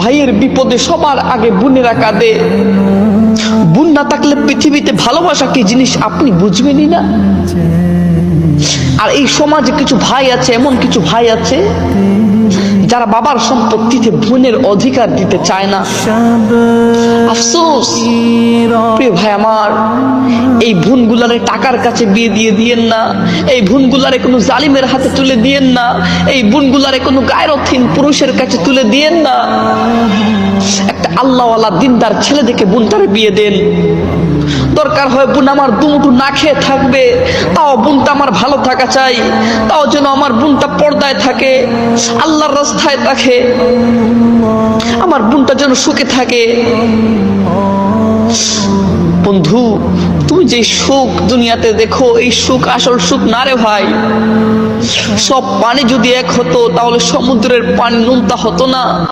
ভাইয়ের বিপদে সবার আগে বোনেরা কাঁদে। বোন না থাকলে পৃথিবীতে ভালোবাসা কি জিনিস আপনি বুঝবেনই না? আর এই সমাজে কিছু ভাই আছে, এমন কিছু ভাই আছে, যারা বাবার সম্পত্তিতে বোনের অধিকার দিতে চায় না। আফসোস, প্রিয় ভাই আমার এই ভুনগুলারে টাকার কাছে বিয়ে দিয়ে দিয়েন না। এই ভুনগুলারে কোনো জালিমের হাতে তুলে দিয়েন না। এই ভুনগুলারে কোনো গায়রথহীন পুরুষের কাছে তুলে দিয়েন না। একটা আল্লাহওয়ালা দিনদার ছেলে দেখে বোনটারে বিয়ে দেন। দরকার হয় বোন আমার দুমুটু না খেয়ে থাকবে। তাও বোনটা আমার ভালো থাকা চাই। তাও যেন আমার বোনটা পর্দায় থাকে, আল্লাহর রাস্তায় থাকে আমার বোনটা যেন সুখে থাকে। যে সুখ দুনিয়াতে দেখো, এই সুখ আসল সুখ না রে ভাই? সব পানি যদি এক হতো, তাহলে সমুদ্রের পানি নুনতা হতো না।